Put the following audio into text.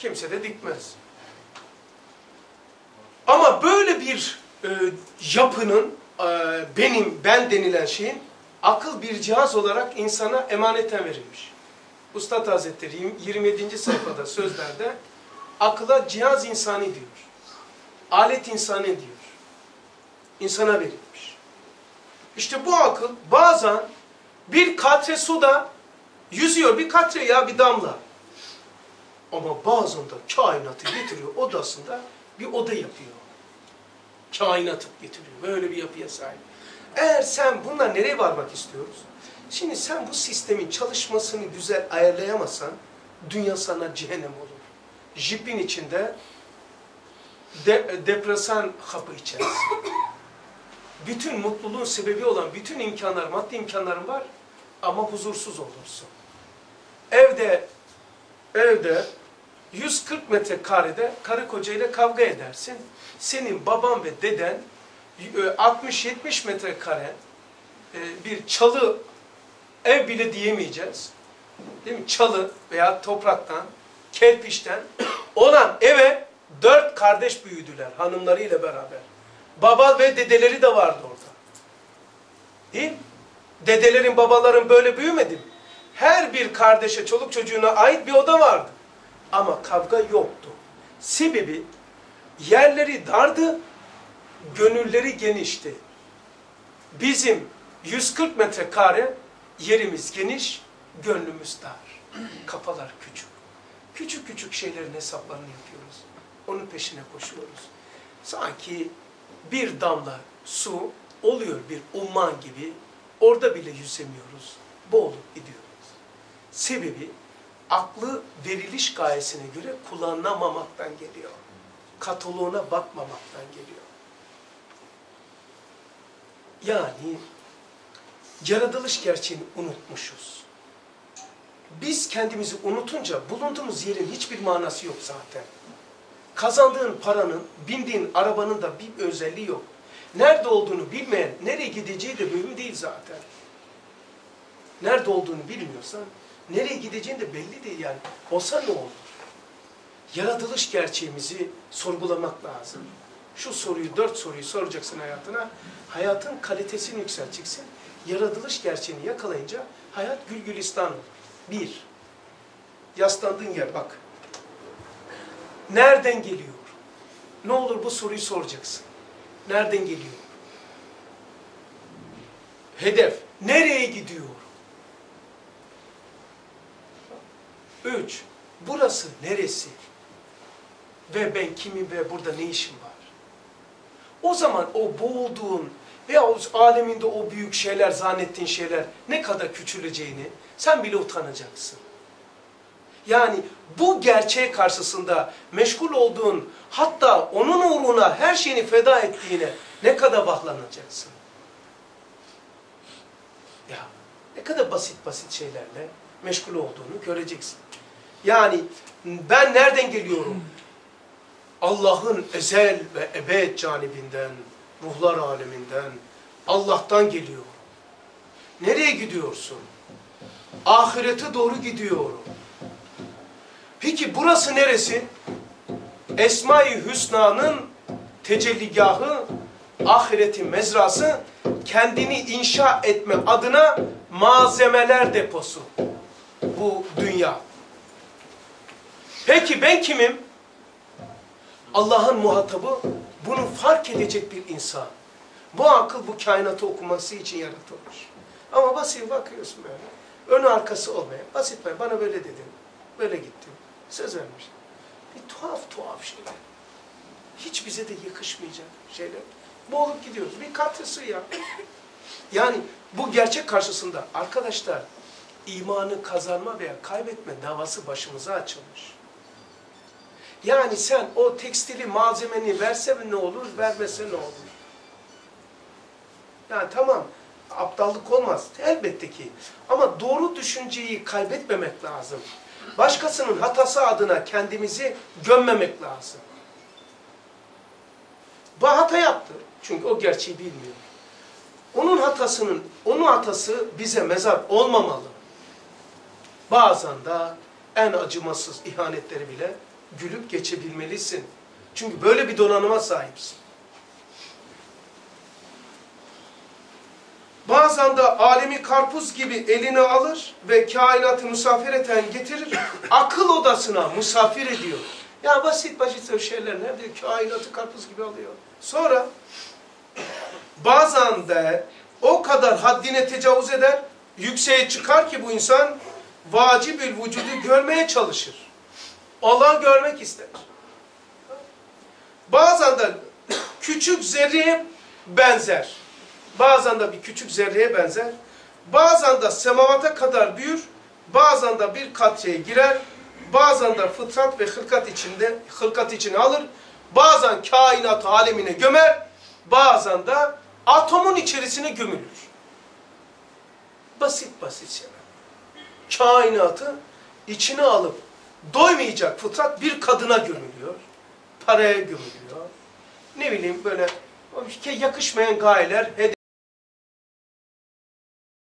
Kimse de dikmez. Ama böyle bir e, yapının, e, benim, ben denilen şeyin akıl bir cihaz olarak insana emaneten verilmiş. Ustad Hazretleri 27. sayfada sözlerde akıla cihaz insani diyor. Alet insani diyor. İnsana verilmiş. İşte bu akıl bazen bir katre suda yüzüyor. Bir katre ya bir damla. Ama bazen de kainatı getiriyor odasında bir oda yapıyor. Kainatı getiriyor. Böyle bir yapıya sahip. Eğer sen bunlar nereye varmak istiyoruz? Şimdi sen bu sistemin çalışmasını güzel ayarlayamazsan dünya sana cehennem olur. Jipin içinde de, depresan hapı içersin. Bütün mutluluğun sebebi olan bütün imkanlar, maddi imkanların var ama huzursuz olursun. Evde evde 140 metrekarede karı kocayla kavga edersin. Senin baban ve deden 60-70 metrekare e, bir çalı ev bile diyemeyeceğiz. Değil mi? Çalı veya topraktan, kerpiçten olan eve dört kardeş büyüdüler hanımlarıyla beraber. Baba ve dedeleri de vardı orada. Değil mi? Dedelerin, babaların böyle büyümedi mi? Her bir kardeşe, çoluk çocuğuna ait bir oda vardı. Ama kavga yoktu. Sebebi yerleri dardı, gönülleri genişti. Bizim 140 metrekare yerimiz geniş, gönlümüz dar. Kafalar küçük. Küçük küçük şeylerin hesaplarını yapıyoruz. Onun peşine koşuyoruz. Sanki bir damla su oluyor bir umman gibi. Orada bile yüzemiyoruz. Boğulup gidiyoruz. Sebebi aklı veriliş gayesine göre kullanamamaktan geliyor. Kataloğuna bakmamaktan geliyor. Yani yaratılış gerçeğini unutmuşuz. Biz kendimizi unutunca bulunduğumuz yerin hiçbir manası yok zaten. Kazandığın paranın, bindiğin arabanın da bir özelliği yok. Nerede olduğunu bilmeyen, nereye gideceği de mühim değil zaten. Nerede olduğunu bilmiyorsan, nereye gideceğin de belli değil yani. Olsa ne olur? Yaratılış gerçeğimizi sorgulamak lazım. Şu soruyu, dört soruyu soracaksın hayatına. Hayatın kalitesini yükselteceksin. Yaratılış gerçeğini yakalayınca hayat gül gülistan olur. Bir, yaslandığın yer bak. Nereden geliyor? Ne olur bu soruyu soracaksın. Nereden geliyor? Hedef, nereye gidiyor? Üç, burası neresi? Ve ben kimim ve burada ne işim var? O zaman o boğulduğun veya o aleminde o büyük şeyler, zannettiğin şeyler ne kadar küçüleceğini sen bile utanacaksın. Yani bu gerçeğe karşısında meşgul olduğun, hatta onun uğruna her şeyini feda ettiğine ne kadar vahlanacaksın. Ya ne kadar basit basit şeylerle meşgul olduğunu göreceksin. Yani ben nereden geliyorum? Allah'ın ezel ve ebed canibinden, ruhlar aleminden, Allah'tan geliyor. Nereye gidiyorsun? Ahirete doğru gidiyorum. Peki burası neresi? Esma-i Hüsna'nın tecelligahı, ahiretin mezrası, kendini inşa etme adına malzemeler deposu. Dünya. Peki ben kimim? Allah'ın muhatabı bunu fark edecek bir insan. Bu akıl bu kainatı okuması için yaratılmış. Ama basit bakıyorsun böyle. Önü arkası olmayan. Basit ben bana böyle dedin. Böyle gittim. Söz vermiş. Bir tuhaf tuhaf şeyler. Hiç bize de yakışmayacak şeyler. Boğulup gidiyoruz. Bir katrısı ya. Yani bu gerçek karşısında arkadaşlar imanı kazanma veya kaybetme davası başımıza açılmış. Yani sen o tekstili malzemeni verse ne olur, vermese ne olur? Yani tamam, aptallık olmaz. Elbette ki. Ama doğru düşünceyi kaybetmemek lazım. Başkasının hatası adına kendimizi gömmemek lazım. Bu hata yaptı. Çünkü o gerçeği bilmiyor. Onun hatasının, onun hatası bize mezar olmamalı. Bazen de en acımasız ihanetleri bile gülüp geçebilmelisin. Çünkü böyle bir donanıma sahipsin. Bazen de alemi karpuz gibi eline alır ve kainatı misafireten getirir, akıl odasına misafir ediyor. Ya basit basit şeyler ne diyor? Kainatı karpuz gibi alıyor. Sonra bazen de o kadar haddine tecavüz eder, yükseğe çıkar ki bu insan vacibül vücudu görmeye çalışır. Allah'ı görmek ister. Bazen de küçük zerreye benzer. Bazen de bir küçük zerreye benzer. Bazen de semavata kadar büyür. Bazen de bir katreye girer. Bazen de fıtrat ve hılkat içinde hılkat içine alır. Bazen kainat alemine gömer. Bazen de atomun içerisine gömülür. Basit basit şeyler. Kainatı içine alıp doymayacak fıtrat bir kadına gömülüyor. Paraya gömülüyor. Ne bileyim böyle yakışmayan gayeler,